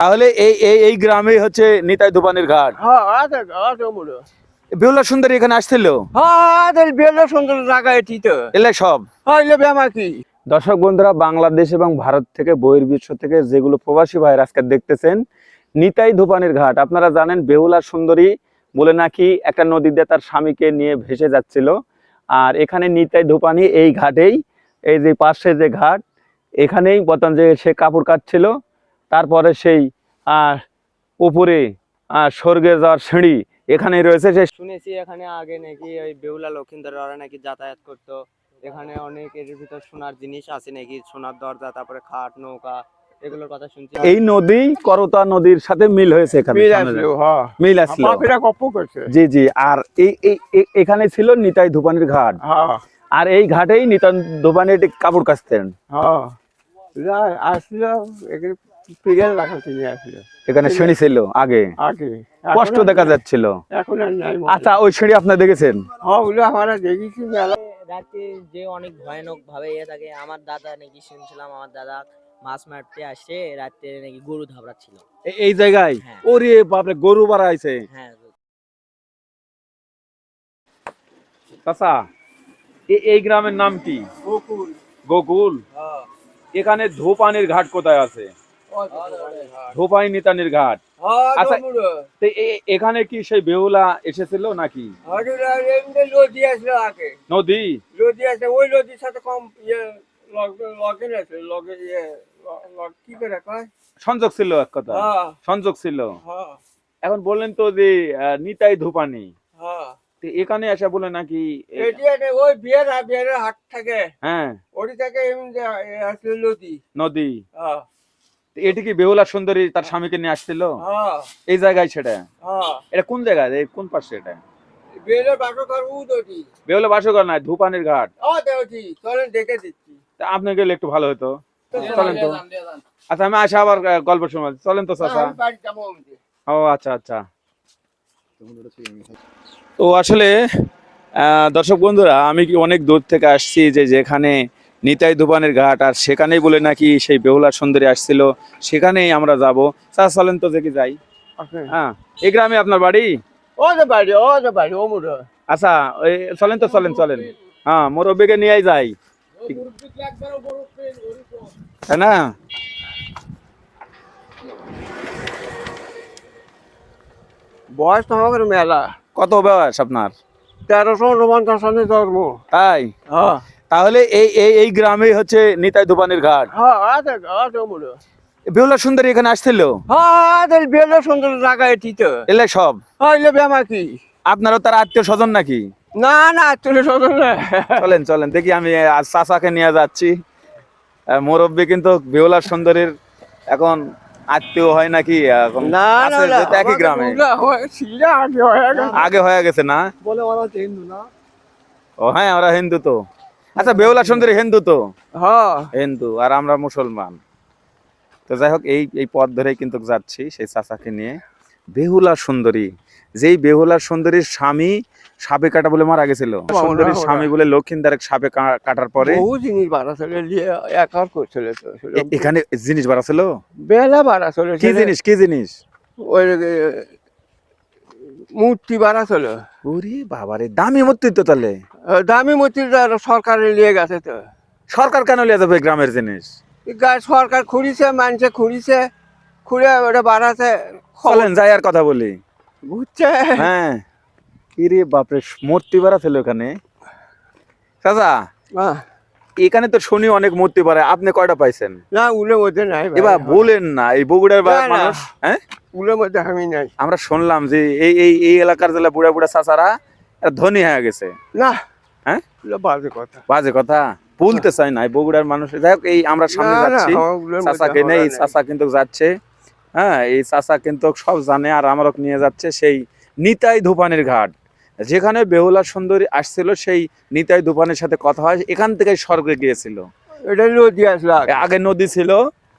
তাহলে এই এই এই গ্রামেই হচ্ছে নিতাই ধোপানির ঘাট। হ্যাঁ বেহুলা সুন্দরী এখানে আসছিল? হ্যাঁ সুন্দর জায়গা এটি তো। এলে সব। হ্যাঁ কি? দর্শক বন্ধুরা বাংলাদেশ এবং ভারত থেকে বহির্বিশ্ব থেকে যেগুলো প্রবাসী ভাইয়ের আজকে দেখতেছেন নিতাই ধোপানির ঘাট। আপনারা জানেন বেহুলা সুন্দরী বলে নাকি একটা নদীতে তার স্বামীকে নিয়ে ভেসে যাচ্ছিল। আর এখানে নিতাই ধোপানি এই ঘাটেই এই যে পাশে যে ঘাট এখানেই বর্তমান যে সে কাপড় কাটছিল। তারপরে সেই আহ, উপরে স্বর্গে যাওয়ার সিঁড়ি এখানে রয়েছে। সে শুনেছি এখানে আগে নাকি ওই বেহুলা লক্ষিন্দর ওরা নাকি যাতায়াত করতো। এখানে অনেক এর ভিতর সোনার জিনিস আছে নাকি? সোনার দরজা তারপরে খাট নৌকা এগুলোর কথা শুনছি। এই নদী করতা নদীর সাথে মিল হয়েছে এখানে মিল আসলো হ্যাঁ। জি জি আর এই এখানে ছিল নিতাই ধোপানির ঘাট। হ্যাঁ। আর এই ঘাটেই নিতাই ধোপানি এটি কাপড় কাচতেন। হ্যাঁ। আসলো লাগাতে নিয়ে আসলো। এখানে সিঁড়ি ছিল আগে। আগে। কষ্ট দেখা যাচ্ছিল। এখন আর নাই আচ্ছা ওই সিঁড়ি আপনি দেখেছেন? হ্যাঁ ওগুলো আমরা দেখেছি মেলা। রাতে যে অনেক ভয়ানক ভাবে ইয়ে থাকে আমার দাদা নাকি শুনছিলাম আমার দাদা মাছ মারতে আসে রাতে নাকি গরু ধাবড়াচ্ছিল। এই জায়গায়? হ্যাঁ। ওরে বাপরে গরু বাড়া আইছে হ্যাঁ। চাচা এই গ্রামের নাম কি? গোকুল। এখানে ধোপানির ঘাট কোথায় আছে? ধোপাই নিতানির ঘাট। আচ্ছা, এ- এ- এখানে কি সেই বেহুলা এসেছিল নাকি? আসলো আগে। নদী? লদি আছে ওই লদির সাথে কম ইয়ে লগে আছে লগে ইয়ে ল- ল- কি করে কয়? সংযোগ ছিল এক কথা। হ্যাঁ। সংযোগ ছিল। হ্যাঁ। এখন বললেন তো যে নিতাই ধোপানি। হ্যাঁ। এখানে এসে বলে নাকি ওই বিয়ের বিয়ের হাট থাকে। হ্যাঁ। ওটি থেকে নদী। হ্যাঁ। তো এটি কি বেহুলা সুন্দরী তার স্বামীকে নিয়ে আসছিল? হ্যাঁ। এই জায়গায় সেটা হ্যাঁ। এটা কোন জায়গায় কোন পাশে এটা? বেহুলা বাসগর নয় ধূপানির ঘাট। চলেন দেখে দিচ্ছি। আপনি গেলে একটু ভালো হতো। চলেন তো। আচ্ছা আমি আসে আবার গল্প শোনাচ্ছি চলেন তো চাচা। ও আচ্ছা আচ্ছা। তো আসলে আহ, দর্শক বন্ধুরা আমি কি অনেক দূর থেকে আসছি যে যেখানে নিতাই ধুপানের ঘাট আর সেখানেই বলে নাকি সেই বেহুলা সুন্দরী আসছিল সেখানেই আমরা যাব। স্যার চলেন তো দেখি যাই। হ্যাঁ এই গ্রামে আপনার বাড়ি? ও যে বাড়ি ও যে বাড়ি ও মুড়ো আচ্ছা ওই চলেন তো চলেন চলেন। হ্যাঁ মুরব্বীকে নিয়েই যাই। তাই না? বয়স তো আমাদের মেলা। কত বয়স আপনার? তেরোশো উনপঞ্চাশ সালে জন্ম। তাই? হ্যাঁ। তাহলে এই এই এই গ্রামেই হচ্ছে নিতাই ধুপানির ঘাট। হ্যাঁ বেহুলা সুন্দরী এখানে আসছিল? হ্যাঁ আছে বেলে সুন্দর জায়গা এটি তো। এলে সব? হ্যাঁ কি? আপনারও তার আত্মীয় স্বজন নাকি? না না চলে সদন না। চলেন চলেন দেখি আমি চাচাকে নিয়ে যাচ্ছি। মুরব্বী কিন্তু বেহুলা সুন্দরীর এখন আত্মীয় হয় নাকি? এখন না একই গ্রামে। হয়, আগে হয়ে গেছে। আগে হয়ে গেছে না? বলে ওরা হিন্দু না। ও হ্যাঁ ওরা হিন্দু তো। আচ্ছা বেহুলা সুন্দরী হিন্দু তো? হ্যাঁ হিন্দু আর আমরা মুসলমান। তো যাই হোক এই এই পথ ধরেই কিন্তু যাচ্ছি সেই চাচাকে নিয়ে। বেহুলা সুন্দরী যেই বেহুলা সুন্দরীর স্বামী সাপে কাটা বলে মারা গেছিল সুন্দরীর স্বামী বলে লক্ষিন্দার এক সাপে কাটার পরে বহু জিনিস বাড়া চলে একার করছিল এখানে জিনিস বাড়া ছিল? বেলা বাড়া চলে কি জিনিস কি জিনিস? ওই মূর্তি বাড়া ছিল। ওরে বাবারে দামি মূর্তি তো তাহলে। দামি মূর্তি তো সরকারে নিয়ে গেছে তো। সরকার কেন লিয়ে যাবে গ্রামের জিনিস? সরকার খুঁড়িছে মানুষে খুঁড়িছে খুঁড়ে ওটা বাড়াছে চলেন যাই আর কথা বলি। বুঝছে হ্যাঁ। কি রে বাপরে মূর্তি বাড়া ছিল ওখানে? চাচা এখানে তো শুনি অনেক মূর্তি বাড়ে আপনি কয়টা পাইছেন? না উলের মধ্যে নাই। এবার বলেন না এই বগুড়ার। মানুষ হ্যাঁ? উলের মধ্যে আমি নাই। আমরা শুনলাম যে এই এই এই এলাকার জেলা বুড়া বুড়া চাচারা ধনী হয়ে গেছে। না। হ্যাঁ? বাজে কথা। বাজে কথা? বলতে চাই না বগুড়ার মানুষ। যাই হোক এই আমরা সামনে না, না, যাচ্ছি। আমার উলের মধ্যে চাচাকে নেই। চাচা কিন্তু যাচ্ছে। হ্যাঁ এই চাচা কিন্তু সব জানে আর আমারও নিয়ে যাচ্ছে সেই নিতাই ধূপানের ঘাট। যেখানে বেহুলা সুন্দরী আসছিল সেই নিতাই ধূপানের সাথে কথা হয়। এখান থেকে স্বর্গে গিয়েছিল। এটা নদী আসলো আগে। নদী ছিল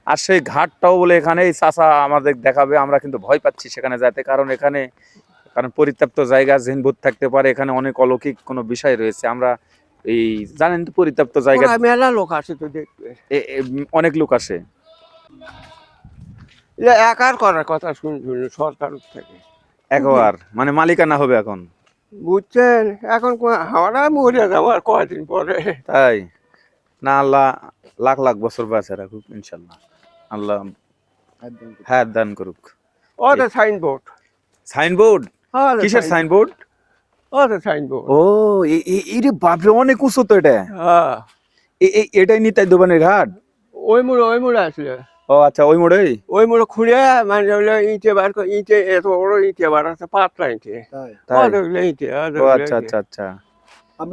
আর সেই ঘাটটাও বলে এখানে চাচা আমাদের দেখাবে। আমরা কিন্তু ভয় পাচ্ছি সেখানে যেতে কারণ এখানে কারণ পরিত্যক্ত জায়গা জিনভূত থাকতে পারে এখানে অনেক অলৌকিক কোনো বিষয় রয়েছে। আমরা এই জানেন তো পরিত্যক্ত জায়গা মেলা লোক আসে তো অনেক লোক আসে। একার করার কথা শুনছিল সরকার থেকে। একবার মানে মালিকানা হবে এখন। বুঝছেন? এখন আমরা মরে যাব আর কয়দিন পরে। তাই? না আল্লাহ লাখ লাখ বছর বাঁচে রাখুক ইনশাল্লাহ। আল্লাহ হ্যাঁ দান করুক। ওদের সাইনবোর্ড। সাইনবোর্ড? কিসের সাইনবোর্ড। সাইনবোর্ড? ও এ- এ- এই রে বাপরে অনেক উঁচু তো এটা। হ্যাঁ। এটাই নিতাই দোকানের ঘাট? ওই মুড়ে ওই মুড়ে আসলে। ও আচ্ছা ওই মোড়েই? ওই মুড়ে খুঁড়ে মানে ওগুলো ইঁটে বার করে ইঁটে এত বড় ইঁটে বার আছে পাতলা ইঁটে। ইঁটে ও আচ্ছা আচ্ছা আচ্ছা।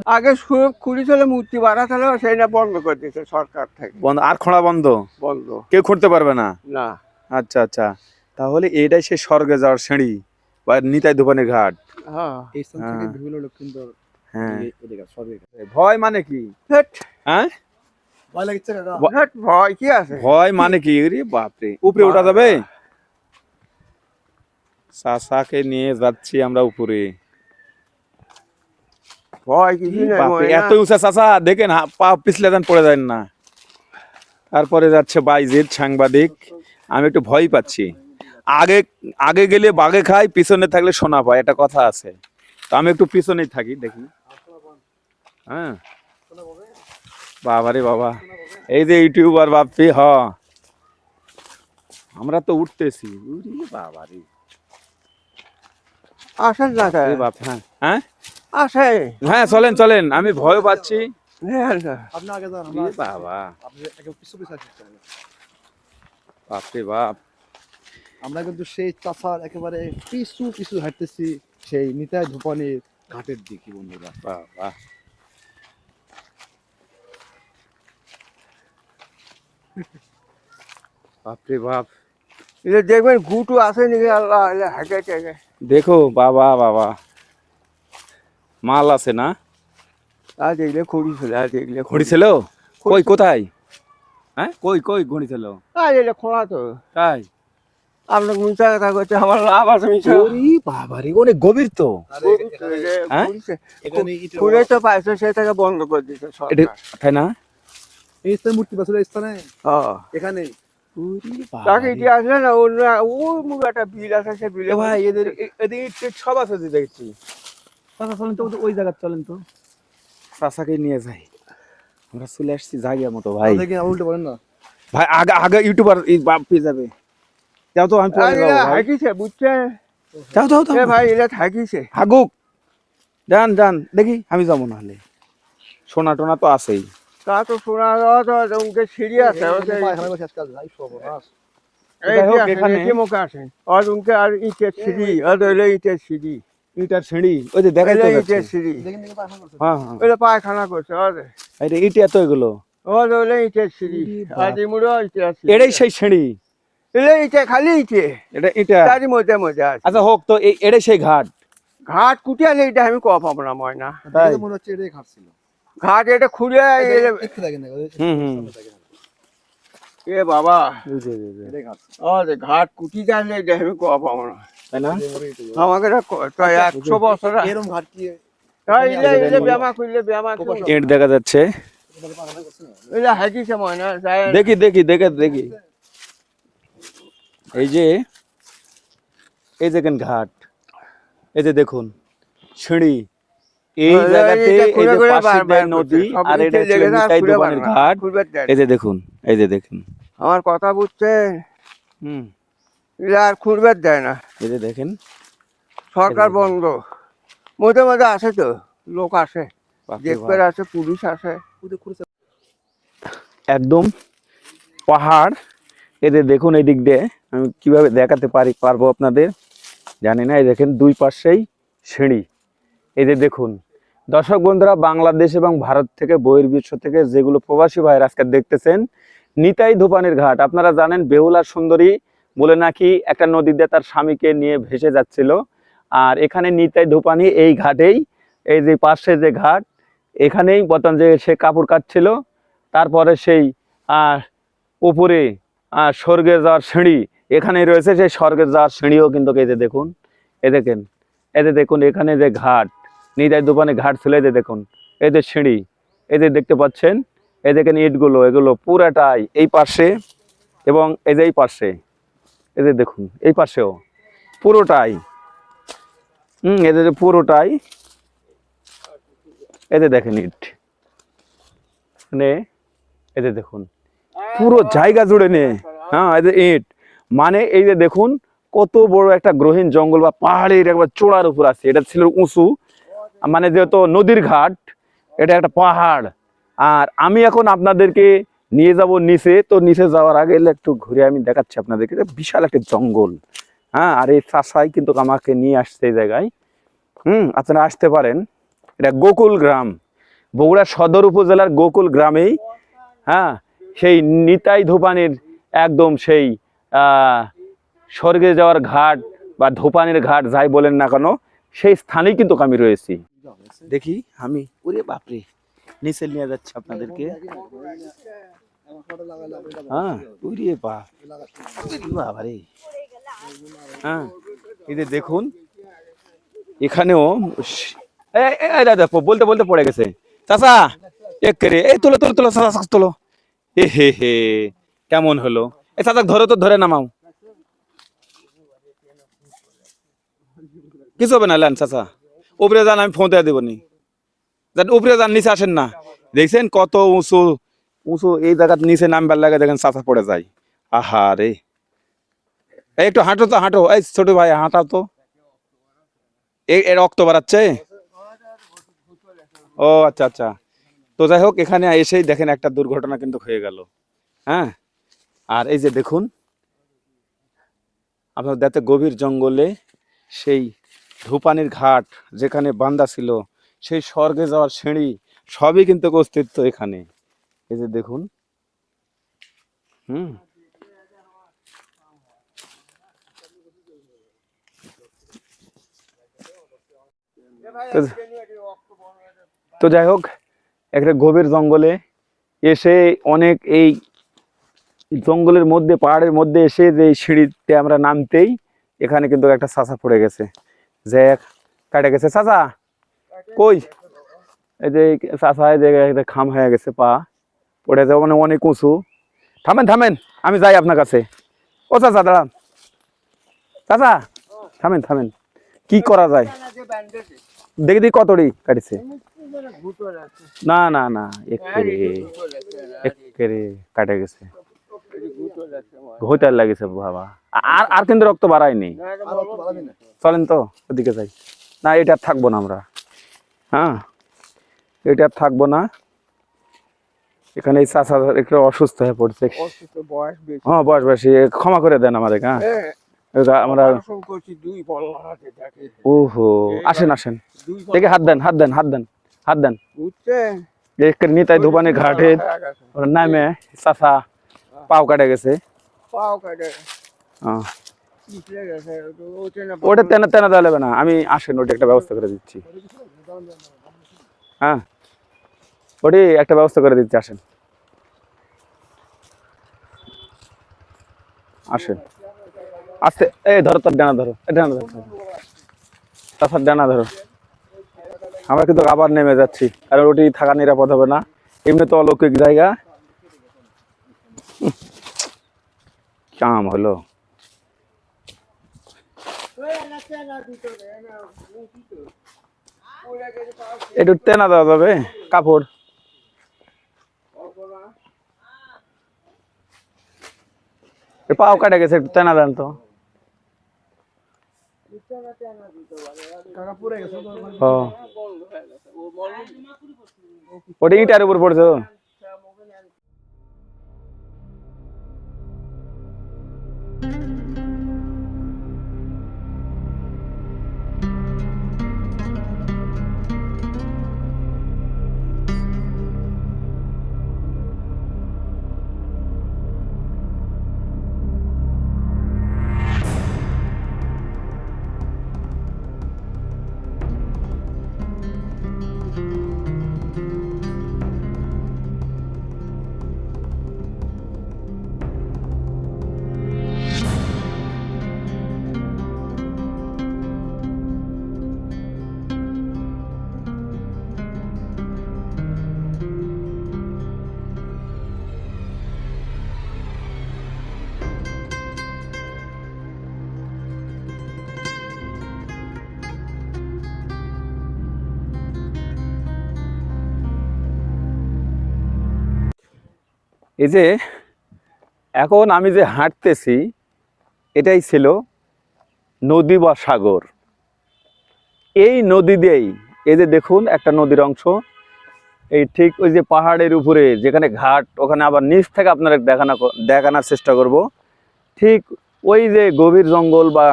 আগে খুঁড়ি ছিল মূর্তি বাড়াতে হলেও সেইটা বন্ধ করে দিয়েছে সরকার থেকে। বন্ধ আর খোঁড়া বন্ধ? বন্ধ। কেউ খুঁড়তে পারবে না? না। আচ্ছা আচ্ছা। তাহলে এটাই সে স্বর্গে যাওয়ার সিঁড়ি। বা নিতাই দোকানের ঘাট। হ্যাঁ। হ্যাঁ। হ্যাঁ। ভয় মানে কি? হ্যাঁ? ভয় লাগছে ভয় কি আছে? ভয় মানে কি? রে বাপরে। উপরে ওঠা যাবে? সাসাকে নিয়ে যাচ্ছি আমরা উপরে। ভয় কিছু। এত উঁচা চাচা দেখেন পা পিছলে যান পড়ে যায় না। তারপরে যাচ্ছে বাইজের সাংবাদিক। আমি একটু ভয় পাচ্ছি। আগে আগে গেলে বাঘে খাই পিছনে থাকলে সোনা পায় একটা কথা আছে। তো আমি একটু পিছনেই থাকি দেখি। হ্যাঁ। বাবারে বাবা। এই যে ইউটিউবার বাপি হ। আমরা তো উঠতেছি। উরি বাবারে। আসেন না বাপ হ্যাঁ। হ্যাঁ? আসে হ্যাঁ চলেন চলেন। আমি ভয় পাচ্ছি। নেন না। আপনি আগে যান এ আমরা বাবা। আপনি একে পিছু পিছু আসছি বাপরে বাপ। আমরা কিন্তু সেই চাষার একেবারে পিছু পিছু হাঁটতেছি সেই নিতাই ধূপানির ঘাটের দিকে বন্ধুরা। বাবা বাপরে বাপ। এটা দেখবেন গুটু আছে নাকি? আল্লাহ হাঁকে টেকে দেখো বাবা বাবা। মাল আছে না? আর দেখলে খড়ি ছিল আর দেখলে ঘড়ি ছিল? কই কোথায়? হ্যাঁ? কই কই ঘড়ি ছিল? আর দেখলে খোলা তো। তাই? আপনার মিশা কথা করছে আমার লাভ আছে মিশা। ওরে বাবা রে অনেক গভীর তো। হ্যাঁ? এখানে তো পাইছে সেটাকে বন্ধ করে এটা তাই না? এই স্থানে মূর্তি এই স্থানে? হ্যাঁ এখানে? তাকে ইতি আসলে না অন্য ওই মুখ একটা বিল আছে সে বিলে ভাই এদের এদিকে সব আছে যে দেখছি। চাচা চলেন তো ওই জায়গা চলেন তো। চাচাকে নিয়ে যাই। আমরা চলে আসছি জায়গা মতো ভাই। উল্টে বলেন না। ভাই আগে আগে ইউটিউবার এই পেয়ে যাবে। যাও তো আমি পরে যাব ভাই। থাকিছে বুঝছে? যাও যাও যাও। এ ভাই এটা থাকিছে হাগুক। যান যান দেখি আমি যাব নাহলে। সোনা টোনা তো আছেই। তা তো শোনা যাওয়া তো উনকে সিঁড়ি আছে ওকে এখানে বসে আজকাল যাই সর্বনাশ এই যাই হোক, যে এখানে- এই যে মুখে আসেন। আর উনকে আর ইটের সিঁড়ি আর হইল ইটের সিঁড়ি। ইটার সিঁড়ি? ওই যে দেখাই তো হইল যাচ্ছে। ইটের সিঁড়ি। দেখেন দেখি পায়খানা করছে। হ্যাঁ হ্যাঁ। ওইটা পায়খানা করছে আর এই রে, ইটি এত এগুলো। আর হইল ইটের সিঁড়ি। আর ইমুড়ো ইটের সিঁড়ি। এটাই সেই সিঁড়ি। এলে ইটে খালি ইটে এটা এটা। তারই মধ্যে মধ্যে আছে। আচ্ছা হোক তো এই এটাই সেই ঘাট। এটা আমি কপ পাবো না। ময়না মনে হচ্ছে এটাই ঘাট ছিল। এটা খুঁড়ে হুম, হুম। এ বাবা। কুটি জানলে এটা আমি কপ পাবো না। তাই না? আমাকে একশো বছর এরকম ঘাট কি? দেখা যাচ্ছে। দেখি দেখি দেখে দেখি। এই যে এই দেখেন ঘাট এই যে দেখুন সিঁড়ি এই এই জায়গাতে এই যে পাশে নদী আর এটা খুঁড়ে দোকানের ঘাট। এই যে দেখুন এই যে দেখুন। আমার কথা বুঝছে? হুম। আর খুঁড়বে দেয় না। এই যে দেখেন। সরকার বন্ধ। মধ্যে মধ্যে আসে তো লোক আসে বাপরে দেখবে বাপ। আসে পুলিশ আসে। একদম পাহাড় এদের দেখুন এই দিক দিয়ে আমি কীভাবে দেখাতে পারি, পারব আপনাদের? জানি না, এই দেখেন দুই পাশেই সিঁড়ি। যে দেখুন, দর্শক বন্ধুরা, বাংলাদেশ এবং ভারত থেকে, বহির্বিশ্ব থেকে যেগুলো প্রবাসী ভাইয়ের আজকে দেখতেছেন, নিতাই ধোপানির ঘাট। আপনারা জানেন, বেহুলা সুন্দরী বলে নাকি একটা নদীতে তার স্বামীকে নিয়ে ভেসে যাচ্ছিল। আর এখানে নিতাই ধোপানি এই ঘাটেই, এই যে পাশে যে ঘাট, এখানেই বর্তমান যে সে কাপড় কাটছিল, তারপরে সেই আর উপরে স্বর্গে যাওয়ার সিঁড়ি এখানে রয়েছে সেই স্বর্গে যাওয়ার সিঁড়িও কিন্তু এই যে দেখুন এ দেখেন এতে দেখুন এখানে যে ঘাট নিজের দোকানে ঘাট ছিল এই যে দেখুন এই যে সিঁড়ি এই যে দেখতে পাচ্ছেন এই দেখেন ইটগুলো এগুলো পুরাটাই এই পাশে এবং এই যে এই পাশে এদের দেখুন এই পাশেও পুরোটাই হুম এদের পুরোটাই এদের দেখেন ইট মানে এদের দেখুন পুরো জায়গা জুড়ে নে। হ্যাঁ এদের ইট। মানে এই যে দেখুন, কত বড় একটা গ্রহীন জঙ্গল বা পাহাড়ের একবার চোড়ার উপর আছে। এটা ছিল উঁচু মানে যেহেতু নদীর ঘাট, এটা একটা পাহাড়। আর আমি এখন আপনাদেরকে নিয়ে যাব নিচে। তো নিচে যাওয়ার আগে একটু ঘুরে আমি দেখাচ্ছি আপনাদেরকে। বিশাল একটা জঙ্গল। হ্যাঁ আর এই চাষাই কিন্তু আমাকে নিয়ে আসছে এই জায়গায়। হুম, আপনারা আসতে পারেন। এটা গোকুল গ্রাম। বগুড়া সদর উপজেলার গোকুল গ্রামেই। হ্যাঁ সেই নিতাই ধোপানির একদম সেই স্বর্গে যাওয়ার ঘাট বা ধোপানির ঘাট যাই বলেন না কেন সেই স্থানেই কিন্তু আমি রয়েছি। দেখি আমি ওরে বাপরে নিচে নিয়ে যাচ্ছি আপনাদেরকে। হ্যাঁ হ্যাঁ দেখুন এখানেও বলতে বলতে পড়ে গেছে। চাচা এক করে এই তোলো তোলো তোলো চাচা, তোলো। এ হে হে। কেমন হলো? চাচা ধরো তো, ধরে নামাও। কিছু হবে না লেন চাচা। উপরে যান, আমি ফোন দিয়ে দেবো নি যান, উপরে যান, নিচে আসেন না। দেখছেন কত উঁচু উঁচু এই জায়গার নিচে নামবার লাগে, দেখেন চাচা পড়ে যায়। আহা রে। একটু হাঁটো তো, হাঁটো। এই ছোট ভাই, হাঁটাও তো। এর রক্ত বাড়াচ্ছে? ও আচ্ছা আচ্ছা। তো যাই হোক, এখানে এসেই দেখেন একটা দুর্ঘটনা কিন্তু হয়ে গেল। হ্যাঁ? আর এই যে দেখুন, আপনার দেখতে গভীর জঙ্গলে সেই ধূপানির ঘাট যেখানে বান্দা ছিল, সেই স্বর্গে যাওয়ার সিঁড়ি সবই কিন্তু অস্তিত্ব এখানে। এই যে দেখুন, হুম? তো- তো যাই হোক একটা গভীর জঙ্গলে এসে অনেক এই জঙ্গলের মধ্যে, পাহাড়ের মধ্যে এসে যে সিঁড়িতে আমরা নামতেই এখানে কিন্তু একটা চাচা পড়ে গেছে। যে কাটে গেছে, চাচা, কই? এই যে চাচা, এই যে একটা খাম হয়ে গেছে, পা পড়ে যাওয়া মানে অনেক উঁচু। থামেন থামেন, আমি যাই আপনার কাছে। ও চাচা, দাঁড়ান। চাচা, থামেন থামেন। কি করা যায়? দেখি দেখি কতটি কাটিছে। না না না একেরে একেরে কাটে গেছে। হইতে লাগেছে বাবা। আর আর কিন্তু রক্ত বাড়ায়নি। চলেন তো ওদিকে যাই। না এটা থাকব না আমরা। হ্যাঁ এটা থাকব না। এখানে এই চাষা একটু অসুস্থ হয়ে পড়ছে। হ্যাঁ বয়স বেশি। ক্ষমা করে দেন আমাদের হ্যাঁ। হ্যাঁ। আমরা ওহো আসেন আসেন। দেখে হাত দেন হাত দেন হাত দেন। হাত দেন। বুঝছেন নিতাই ধোপানি ঘাটে। ওর নামে চাষা পাও কাটে গেছে। পাও কাটে। ওটা তেনা তেনা দেওয়া যাবে না। আমি আসেন ওটা একটা ব্যবস্থা করে দিচ্ছি। হ্যাঁ। ওটি একটা ব্যবস্থা করে দিচ্ছি আসেন। আসেন। আস্তে এই ধরো তার ডানা ধরো। ডানা ধরো। তাছাড়া ডানা ধরো। আমরা কিন্তু আবার নেমে যাচ্ছি। কারণ ওটি থাকা নিরাপদ হবে না। এমনি তো অলৌকিক জায়গা। কাম হলো। একটু টেনা দেওয়া যাবে, কাপড়। পাও কাটে গেছে, একটু টেনা দেন তো। ও ওটা ইটার উপর পড়ছে তো? এই যে, এখন আমি যে হাঁটতেছি, এটাই ছিল নদী বা সাগর। এই নদী দিয়েই, এই যে দেখুন একটা নদীর অংশ, এই ঠিক ওই যে পাহাড়ের উপরে, যেখানে ঘাট, ওখানে আবার নিচ থেকে আপনারা দেখানো দেখানোর চেষ্টা করব। ঠিক ওই যে গভীর জঙ্গল বা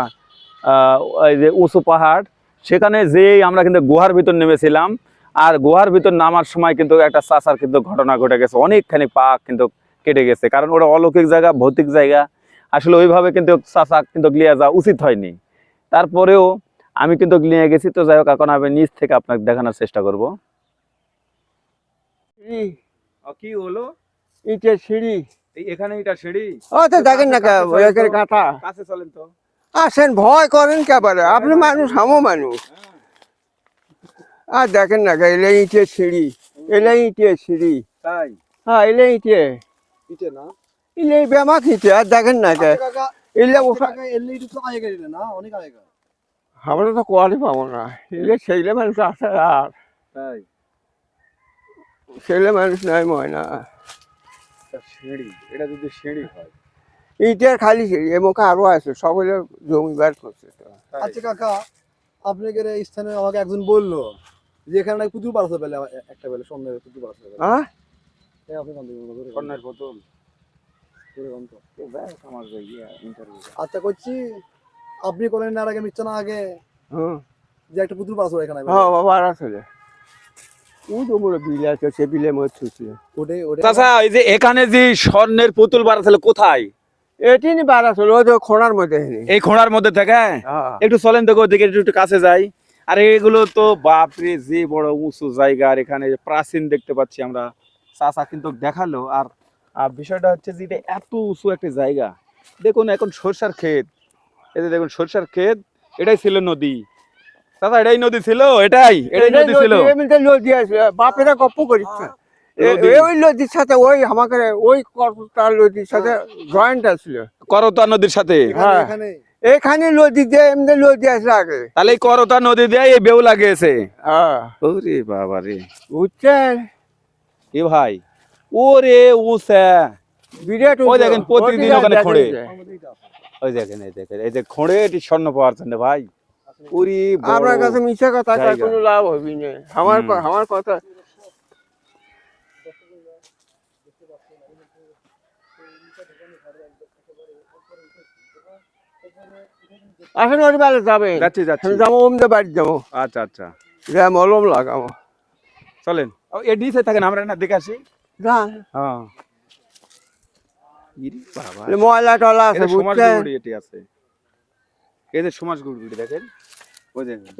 ওই যে উঁচু পাহাড়, সেখানে যেই আমরা কিন্তু গুহার ভিতর নেমেছিলাম আর গুহার ভিতর নামার সময় কিন্তু একটা চাষার কিন্তু ঘটনা ঘটে গেছে। অনেকখানি পা কিন্তু কেটে গেছে কারণ ওটা অলৌকিক জায়গা ভৌতিক জায়গা। আসলে ওইভাবে কিন্তু চাষা কিন্তু লিয়ে যাওয়া উচিত হয়নি। তারপরেও আমি কিন্তু নিয়ে গেছি তো যাই হোক এখন আমি নিচ থেকে আপনাকে দেখানোর চেষ্টা করব। কি হলো? ইটের সিঁড়ি। এখানে এটা সিঁড়ি? ও তো দেখেন না কাছে চলেন তো। আসেন ভয় করেন কেবারে আপনি মানুষ আমও মানুষ। আর দেখেন না এলে ইটের সিঁড়ি এলে ইটের সিঁড়ি। তাই? হ্যাঁ এলে ইটে। ইটে না? এলে খিটে আর দেখেন না কে আচ্ছা এলে ওঠা কাকা এলইডি তো আগেকার এটা না অনেক আগেকার আমরা তো কোয়ারি পাবো না এলে সেইলে মানুষ আছে আর। তাই? ছেলে মানুষ ময়না। সিঁড়ি এটা যদি সিঁড়ি হয়। ইটের খালি সিঁড়ি এ মুখে আরও আছে সব হলে জমিবার করছে আচ্ছা কাকা আপনাদের এই স্থানে আমাকে একজন বলল যে এখানে নাকি পুতুল পারছে পেলে একটা পুতুল পারছে পেলে হ্যাঁ? স্বর্ণের তো? আমার ইন্টারভিউ আচ্ছা করছি। আপনি করেন না আগে মিথ্যা না আগে। হ্যাঁ যে একটা পুতুল পারছে এখানে হ্যাঁ বাবা আর আসলে এখানে যে স্বর্ণের পুতুল বাড়াছিল কোথায়? এটি তো খোঁড়ার মধ্যে এই খোঁড়ার মধ্যে থেকে? হ্যাঁ। একটু চলেন দেখো ওদিকে একটু একটু কাছে যাই। আর এগুলো তো বাপরে যে বড় উঁচু জায়গা আর এখানে প্রাচীন দেখতে পাচ্ছি আমরা। চাচা কিন্তু দেখাল আর বিষয়টা হচ্ছে যে এটা এত উঁচু একটা জায়গা। দেখুন এখন সরষার ক্ষেত। এই যে দেখুন সরষার ক্ষেত এটাই ছিল নদী। চাচা এটাই নদী ছিল? এটাই এটাই নদী ছিল? নদী আছে। বাপেরা গপ্প করিচ্ছে। ওই নদীর সাথে ওই আমাকে ওই নদীর সাথে জয়েন্ট আছিল করতা নদীর সাথে? হ্যাঁ। এখানে নদী দিয়ে এমনি নদী আছে আগে। তাহলে এই করতা নদী দিয়ে এই বেউ লাগিয়েছে। হ্যাঁ। ওরে বাবা রে। বুঝছেন? এ ভাই ওরে উসা বিরাট ওই দেখেন, প্রতিদিন ওখানে খোঁড়ে। ওই দেখেন এই দেখেন এই যে খোঁড়ে এটি স্বর্ণ পাওয়ার জন্য ভাই। ওরে বড়। কাছে মিশা কথা কোনো লাভ হবি না। আমার আমার কথা আসেন ওর বেলা যাবে। যাচ্ছি যাচ্ছি। যাব ওমদে বাড়ি যাব। আচ্ছা আচ্ছা। যা মলম লাগাবো। চলেন। এ নিচে থাকেন আমরা না দেখে আসি। যা। হ্যাঁ। ময়লা টলা আছে বুঝছেন? আছে। এই যে সমাজ গুড়গুড়ি দেখেন?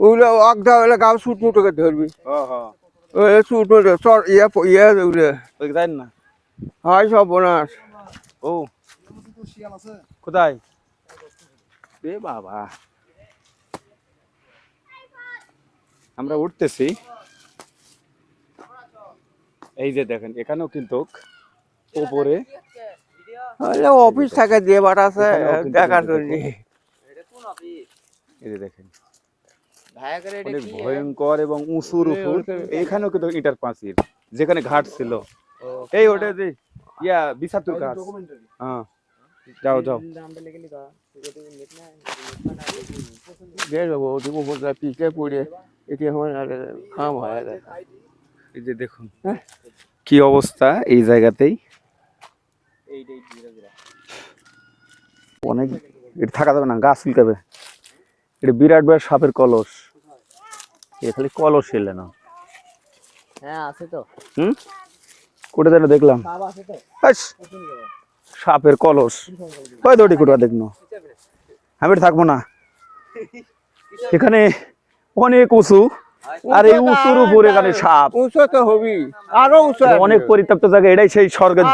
ওগুলো অগদা হলে গাও সুট মুটোকে ধরবি। হ্যাঁ হ্যাঁ। ওই সুট মুটো চর ইয়ে ইয়ে না। হয় ও। আছে কোথায়? এ বাবা। আমরা উঠতেছি। এই যে দেখেন এখানেও কিন্তু উপরে অফিস থাকে দিয়ে বাটাছে এখানেও কিন্তু দেখার জন্য এই যে দেখেন। অনেক ভয়ঙ্কর এবং উঁচুর উপর এখানেও কিন্তু ইটার পাঁচির যেখানে ঘাট ছিল। এই ওটা যে ইয়া বিসাতুর গাছ। হ্যাঁ। যাও যাও। দিয়ে দেবো ওদিকে উপর পিকে পড়ে এটি আমার খাম হয় এই যে দেখুন কি অবস্থা এই জায়গাতেই? অনেক এটা থাকা যাবে না গাছ চুলকাবে এটা বিরাট বিরাট সাপের কলস। এ খালি কলস এলে না। হ্যাঁ আছে তো। হুম? কোটে যেন দেখলাম। আস, সাপের কলস। কয় দৌড়ি কোটা দেখনো আমি থাকব না। এখানে অনেক উঁচু আর এই উঁচুর উপর এখানে সাপ। উঁচু তো হবি। আরও উঁচু অনেক পরিত্যক্ত জায়গা এটাই সেই স্বর্গের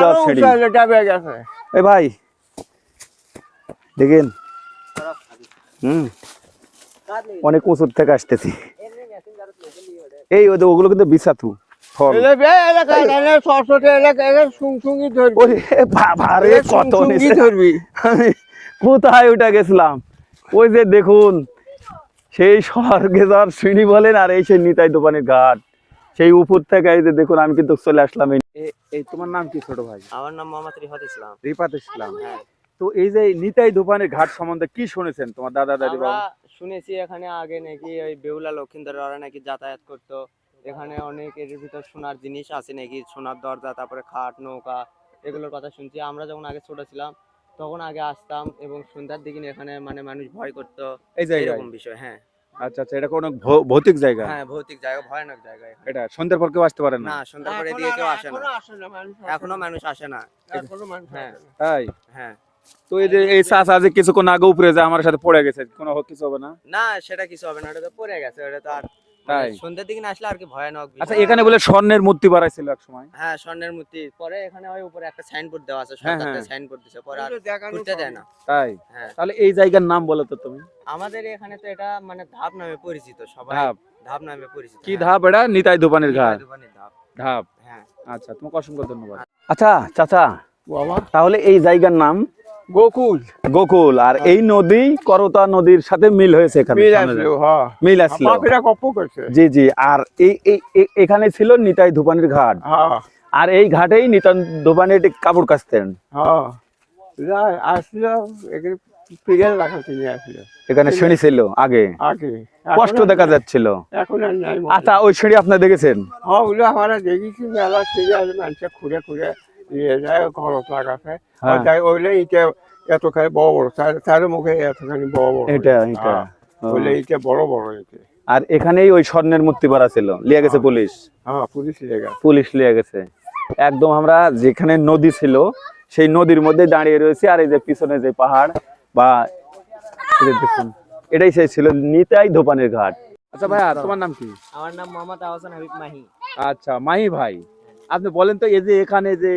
ডাবে গেছে। এই ভাই দেখেন। হুম। অনেক উঁচুর থেকে আসতেছি। এই ওদের ওগুলো কিন্তু বিছাতু কোথায় উঠে গেছিলাম? ওই যে দেখুন সেই সিঁড়ি বলেন আর এই সেই নিতাই দোকানের ঘাট। সেই উপর থেকে এই যে দেখুন আমি কিন্তু চলে আসলাম এই- তোমার নাম কি ছোট ভাই? আমার নাম মোহাম্মদ রিফাত ইসলাম। রিপাত ইসলাম হ্যাঁ। তো এই যে নিতাই ধোপানের ঘাট সম্বন্ধে কি শুনেছেন তোমার দাদা দাদি বাবা শুনেছি এখানে আগে নাকি ওই বেহুলা লক্ষিন্দর নাকি যাতায়াত করতো। এখানে অনেক এর ভিতর সোনার জিনিস আছে নাকি? সোনার দরজা তারপরে খাট নৌকা এগুলোর কথা শুনছি। আমরা যখন আগে ছোট ছিলাম তখন আগে আসতাম এবং সন্ধ্যার দিকে এখানে মানে মানুষ ভয় করতো। এই এরকম বিষয় হ্যাঁ। আচ্ছা আচ্ছা এটা কোনো ভৌতিক জায়গা? হ্যাঁ ভৌতিক জায়গা ভয়ানক জায়গা। এটা সন্ধ্যার পর কেউ আসতে পারে না? না সন্ধ্যার পরে এখনও দিয়ে কেউ আসে না। মানুষ আসে এখনও না। মানুষ আসে না। এখনও মানুষ হ্যাঁ। তাই? হ্যাঁ। তো এই যে এই চাচা যে কিছুক্ষণ আগে উপরে যে আমার সাথে পড়ে গেছে কোনো হোক কিছু হবে না? না সেটা কিছু হবে না ওটা তো পড়ে গেছে ওটা তো আর তাই? মানে সন্ধ্যার দিকে আসলে আর কি ভয়ানক আচ্ছা এখানে বলে স্বর্ণের মূর্তি বাড়াইছিল এক সময় হ্যাঁ স্বর্ণের মূর্তি। পরে এখানে ওই উপরে একটা সাইনবোর্ড দেওয়া আছে হ্যাঁ, সরকার হ্যাঁ। সাইনবোর্ড দিছে। পরে আর ঘুরতে দেয় না। তাই? তাহলে এই জায়গার নাম বলো তো তুমি। আমাদের এখানে তো এটা মানে ধাপ নামে পরিচিত সবাই ধাপ। ধাপ নামে পরিচিত। কি ধাপ? এটা নিতাই ধোপানের ঘাট। ধাপ। ধাপ। হ্যাঁ। আচ্ছা তোমাকে অসংখ্য ধন্যবাদ। আচ্ছা চাচা। বাবা। তাহলে এই জায়গার নাম গোকুল। গোকুল আর এই নদী করতা নদীর সাথে মিল হয়েছে এখানে মিল আসলো হ্যাঁ। আসলো। জি জি আর এই এখানে ছিল নিতাই ধোপানির ঘাট। হ্যাঁ। আর এই ঘাটেই নিতাই ধোপানি কাপড় কাচতেন। হ্যাঁ। এখানে সিঁড়ি ছিল আগে। কষ্ট দেখা যাচ্ছিল। আচ্ছা ওই সিঁড়ি আপনি দেখেছেন? হ্যাঁ ওগুলো আমরা দেখেছি মেলা খুঁড়ে খুঁড়ে নিয়ে যায় ঘরত লাগাতে হ্যাঁ। তাই ওইলে ইটা এতখানি বড় বড় তার তার মুখে এতখানি বড় বড় এটা এটা। হ্যাঁ, ওইলে ইটা বড় বড় এটা আর এখানেই ওই স্বর্ণের মূর্তি বাড়া ছিল লিয়ে গেছে পুলিশ? হ্যাঁ পুলিশ লেগা পুলিশ লিয়ে গেছে। একদম আমরা যেখানে নদী ছিল সেই নদীর মধ্যে দাঁড়িয়ে রয়েছে আর এই যে পিছনে যে পাহাড় বা দেখুন এটাই সেই ছিল নিতাই ধোপানের ঘাট। আচ্ছা ভাইয়া তোমার নাম কি? আমার নাম মোহাম্মদ আহসান হাবিব মাহি। আচ্ছা মাহি ভাই। আপনি বলেন তো এই যে এখানে যে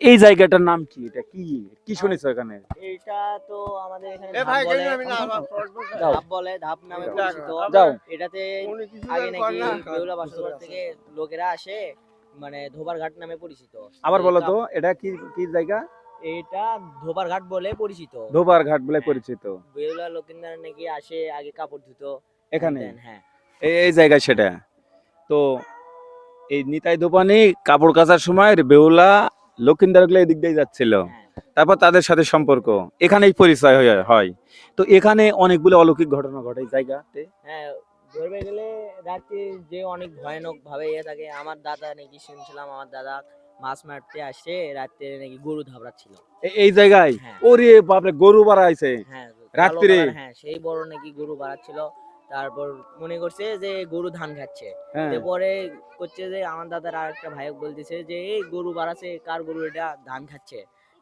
এই জায়গাটার নাম কি? এটা কি? কি শুনেছো এখানে? এটা তো আমাদের এখানে ধাপ বলে। ধাপ নামে পরিচিত। যাও। এটাতে আগে নাকি বেহুলা থেকে লোকেরা আসে মানে ধোবার ঘাট নামে পরিচিত। আবার বলো তো এটা- কি কি জায়গা? এটা ধোবার ঘাট বলে পরিচিত। ধোবার ঘাট বলে পরিচিত। বেহুলা লক্ষিন্দার নাকি আসে আগে কাপড় ধুতো এখানে? হ্যাঁ। এই জায়গা সেটা। তো এই নিতাই দোপানি কাপড় কাচার সময় বেহুলা লক্ষিন্দারগুলো এদিক দিয়ে যাচ্ছিল। হ্যাঁ। তারপর তাদের সাথে সম্পর্ক। এখানেই পরিচয় হয়ে- হয়। তো এখানে অনেকগুলো অলৌকিক ঘটনা ঘটে জায়গাতে। হ্যাঁ ধরবে গেলে রাতে যে অনেক ভয়ানক ভাবে ইয়ে থাকে আমার দাদা নাকি শুনছিলাম আমার দাদা মাছ মারতে আসে রাতে নাকি গরু ধাবড়াচ্ছিল। এই জায়গায়? হ্যাঁ। ওরে বাপরে গরু বাড়াইছে। হ্যাঁ রাত্রে? হ্যাঁ সেই বড় নাকি গরু বাড়াচ্ছিল। তারপর মনে করছে যে গরু ধান খাচ্ছে। হ্যাঁ। পরে করছে যে আমার দাদার আর একটা ভাইক বলতেছে যে এই গরু বাড়াচ্ছে কার গরু এটা ধান খাচ্ছে?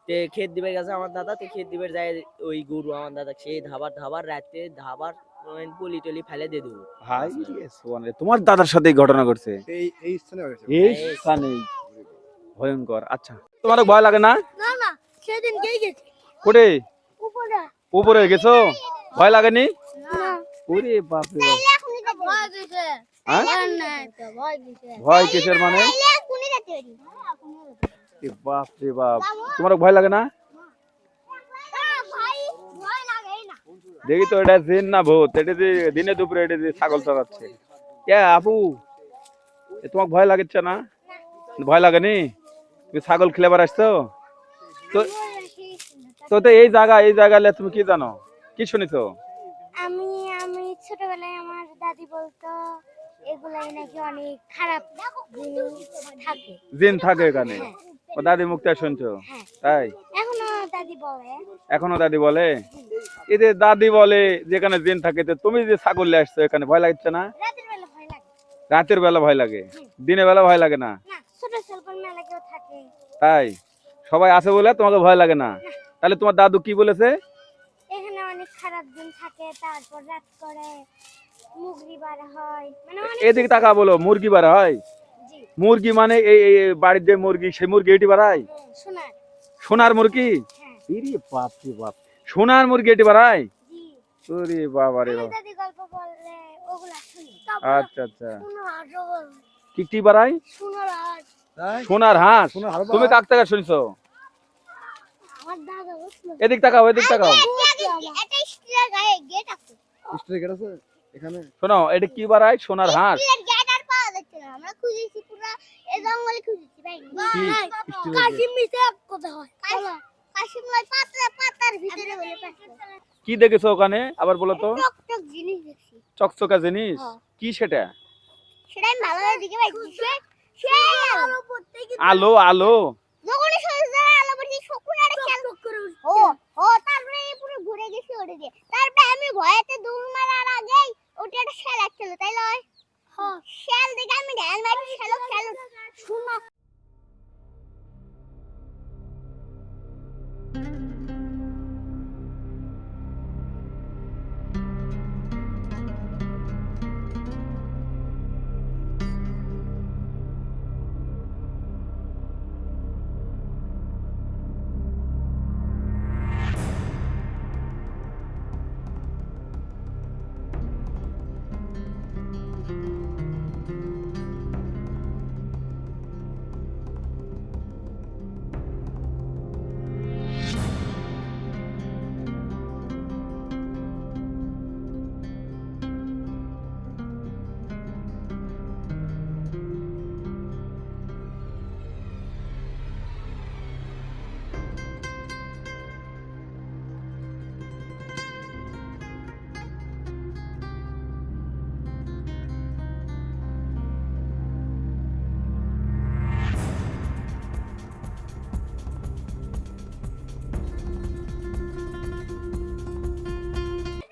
তে ক্ষেত দিবে গেছে আমার দাদা তো ক্ষেত দিবে যায় ওই গরু আমার দাদা সেই ধাবার ধাবার রাতে ধাবার পুলি টলি ফেলে দিয়ে দেবো ভাই তোমার দাদার সাথে ঘটনা ঘটছে? এই এই স্থানে এই স্থানে। ভয়ঙ্কর আচ্ছা। তোমার ভয় লাগে না? না না সেদিন গিয়ে গেছে। কোটে? উপরে। উপরে গেছো? ভয় লাগেনি? না ওরে বাপ। দিছে। হ্যাঁ? ভয় নাই তো ভয় দিছে। ভয় কিসের মানে? এ বাপ। রে বাপ তোমার ভয় লাগে না? ভাই ভয় লাগে না। দেখি তো এটা জিন না ভূত? এটা যে দিনে দুপুরে এটা যে ছাগল চড়াচ্ছে। কে আপু এ তোমার ভয় লাগছে না? ভয় লাগেনি? তুমি ছাগল খেলেবার আসছো? তো তো তো এই জায়গা এই জায়গায় তুমি কি জানো? কি শুনেছো? আমি বলতো এগুলাই নাকি অনেক খারাপ থাকে। জিন থাকে এখানে? ও দাদি মুক্তা শুনছো? হ্যাঁ। তাই? এখনও দাদি বলে। এখনও দাদি বলে? এই দাদি বলে যেখানে জিন থাকে তো তুমি যে ছাগল আসছো এখানে ভয় লাগছে না? রাতের বেলা ভয় লাগে। রাতের বেলা ভয় লাগে? দিনের বেলা ভয় লাগে না? তাই? সবাই আছে বলে তোমাকে ভয় লাগে না? তাহলে তোমার দাদু কি বলেছে? এখানে অনেক খারাপ দিন থাকে তারপর রাত করে। হয়। মানে এদিকে টাকা বলো মুরগি বাড়া হয়? মুরগি মানে এই বাড়ির যে মুরগি সেই মুরগি এটি বাড়ায়? হ্যাঁ, সোনার। মুরগি? হ্যাঁ। ইরে বাপ রে বাপ। সোনার মুরগি এটি বাড়ায়? জি। ওরে বাবা রে বাবা। দাদি গল্প বললে ওগুলা শুনি। আচ্ছা আচ্ছা। শুনো হাটও বল কি কি বাড়ায়? সোনার হাঁস। সোনার তুমি কাক টাকা শুনছো? আমার দাদা বুঝলো। এদিক তাকাও এদিক তাকাও। এটা স্টিলের গায়ে গেট আছে। স্ট্রে গেট আছে? এখানে? শোনো এটা কি বাড়ায়? সোনার হাঁস। স্টিলের গেট আর পাওয়া যাচ্ছে না আমরা খুঁজেছি পুরো এই জঙ্গলে খুঁজেছি স্টিলের কাশিম মিশে কথা হয় কাশিম লাই পাতা পাতার ভিতরে বলে কি দেখেছ ওখানে? আবার বলো তো। জিনিস দেখছি। চকচকা জিনিস? হ্যাঁ। কি সেটা? সেটা আমি ভালো করে পাইছি আলো আলো যখনই সূর্য পড়ছে ও ও তারপরে এই পুরো ঘুরে গেছি ওটা দিয়ে। তারপরে আমি ভয়েতে দৌড় মারার আগেই ওটা একটা শেল আসছিল তাই লয়? শেল দেখে আমি ঢ্যাল মারি শেল শেল শুনো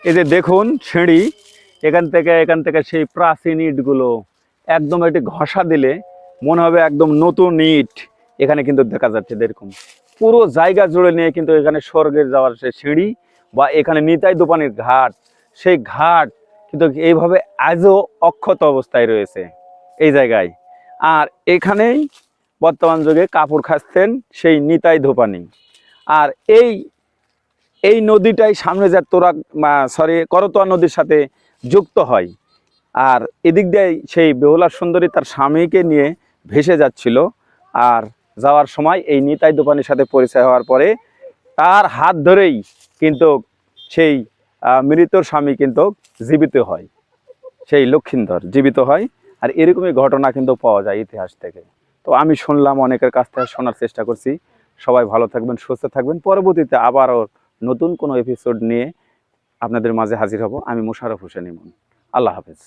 এই যে দেখুন সিঁড়ি, এখান থেকে এখান থেকে সেই প্রাচীন ইটগুলো একদম একটি ঘষা দিলে মনে হবে একদম নতুন ইট। এখানে কিন্তু দেখা যাচ্ছে এরকম। পুরো জায়গা জুড়ে নিয়ে কিন্তু এখানে স্বর্গের যাওয়ার সেই সিঁড়ি বা এখানে নিতাই দোপানির ঘাট। সেই ঘাট কিন্তু এইভাবে আজও অক্ষত অবস্থায় রয়েছে এই জায়গায়। আর এখানেই বর্তমান যুগে কাপড় খাচ্ছেন সেই নিতাই ধোপানি আর এই এই নদীটাই সামনে যা তোরা সরি করতোয়া নদীর সাথে যুক্ত হয়। আর এদিক দিয়ে সেই বেহুলা সুন্দরী তার স্বামীকে নিয়ে ভেসে যাচ্ছিল। আর যাওয়ার সময় এই নিতাই দোকানের সাথে পরিচয় হওয়ার পরে তার হাত ধরেই কিন্তু সেই মৃতর স্বামী কিন্তু জীবিত হয়। সেই লক্ষিন্দর জীবিত হয়। আর এরকমই ঘটনা কিন্তু পাওয়া যায় ইতিহাস থেকে। তো আমি শুনলাম অনেকের কাছ থেকে শোনার চেষ্টা করছি। সবাই ভালো থাকবেন, সুস্থ থাকবেন। পরবর্তীতে আবারও নতুন কোনো এপিসোড নিয়ে আপনাদের মাঝে হাজির হব। আমি মোশারফ হোসেন ইমন। আল্লাহ হাফেজ।